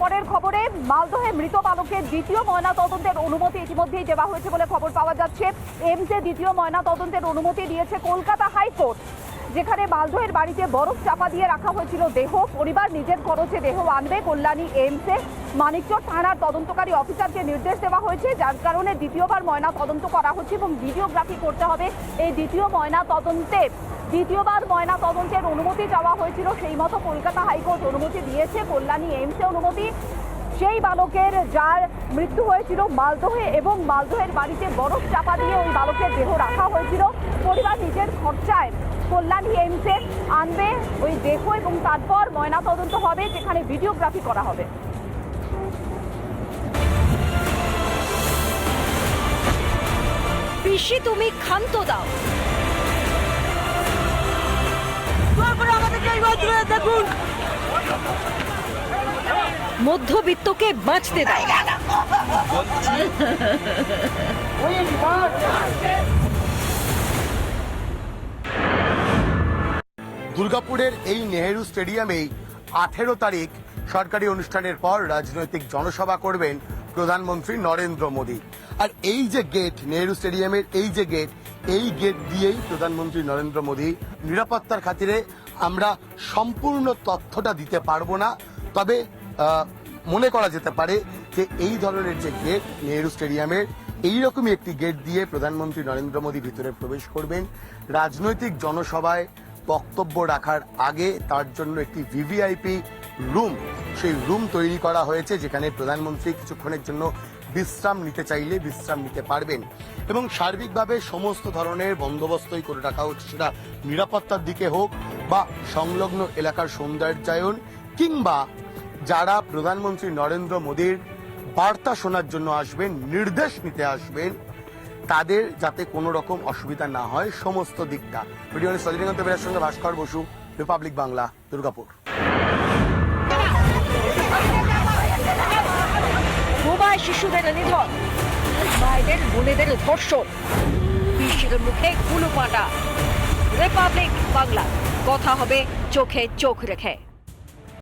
পরের খবরে মালদহে মৃত বালকের দ্বিতীয় ময়না তদন্তের অনুমতি ইতিমধ্যেই দেওয়া হয়েছে বলে খবর পাওয়া যাচ্ছে। এমসে দ্বিতীয় ময়না তদন্তের অনুমতি দিয়েছে কলকাতা হাইকোর্ট, যেখানে মালদহের বাড়িতে বরফ চাপা দিয়ে রাখা হয়েছিল দেহ। পরিবার নিজের খরচে দেহ আনবে। কল্যাণী এমসে মানিকচর থানার তদন্তকারী অফিসারকে নির্দেশ দেওয়া হয়েছে। যার কারণে দ্বিতীয়বার ময়না তদন্ত করা হচ্ছে এবং ভিডিওগ্রাফি করতে হবে। এই দ্বিতীয় ময়না তদন্তে দ্বিতীয়বার ময়না তদন্তের অনুমতি চাওয়া হয়েছিল, সেই মতো কলকাতা হাইকোর্ট অনুমতি দিয়েছে, কল্যাণী এইমসে অনুমতি। সেই বালকের যার মৃত্যু হয়েছিল মালদহে এবং মালদহের বাড়িতে বরফ চাপা দিয়ে ওই বালকের দেহ রাখা হয়েছিল। পরিবার নিজের খরচায় কল্যাণী এইমসে আনবে ওই দেহ এবং তারপর ময়না তদন্ত হবে, যেখানে ভিডিওগ্রাফি করা হবে। পিসি, তুমি ক্ষান্ত দাও। মধ্যবিত্তকে বাঁচতে দুর্গাপুরের এই নেহেরু স্টেডিয়ামেই আঠেরো তারিখ সরকারি অনুষ্ঠানের পর রাজনৈতিক জনসভা করবেন প্রধানমন্ত্রী নরেন্দ্র মোদী। আর এই যে গেট নেহেরু স্টেডিয়ামের এই যে গেট এই গেট দিয়েই প্রধানমন্ত্রী নরেন্দ্র মোদী নিরাপত্তার খাতিরে আমরা সম্পূর্ণ তথ্যটা দিতে পারব না। তবে মনে করা যেতে পারে যে এই ধরনের যে গেট নেহেরু স্টেডিয়ামের এইরকমই একটি গেট দিয়ে প্রধানমন্ত্রী নরেন্দ্র মোদী ভিতরে প্রবেশ করবেন। রাজনৈতিক জনসভায় বক্তব্য রাখার আগে তার জন্য একটি ভিভিআইপি রুম সেই রুম তৈরি করা হয়েছে, যেখানে প্রধানমন্ত্রী কিছুক্ষণের জন্য বিশ্রাম নিতে চাইলে বিশ্রাম নিতে পারবেন। এবং সার্বিকভাবে সমস্ত ধরনের বন্দোবস্তই করে রাখা হচ্ছে সেটা নিরাপত্তার দিকে হোক বা সংলগ্ন এলাকার সৌন্দর্যায়ন কিংবা যারা প্রধানমন্ত্রী নরেন্দ্র মোদীর বার্তা শোনার জন্য আসবেন, নির্দেশ নিতে আসবেন, তাদের যাতে কোনো রকম অসুবিধা না হয় সমস্ত দিকটা। ভিডিও সজনীকান্ত বেরার সঙ্গে ভাস্কর বসু, রিপাবলিক বাংলা, দুর্গাপুর। শিশুদের নিধন মায়েদের বোনেদের ধর্ষণ পিসির মুখে কুলু পাটা রিপাবলিক বাংলা কথা হবে চোখে চোখ রেখে।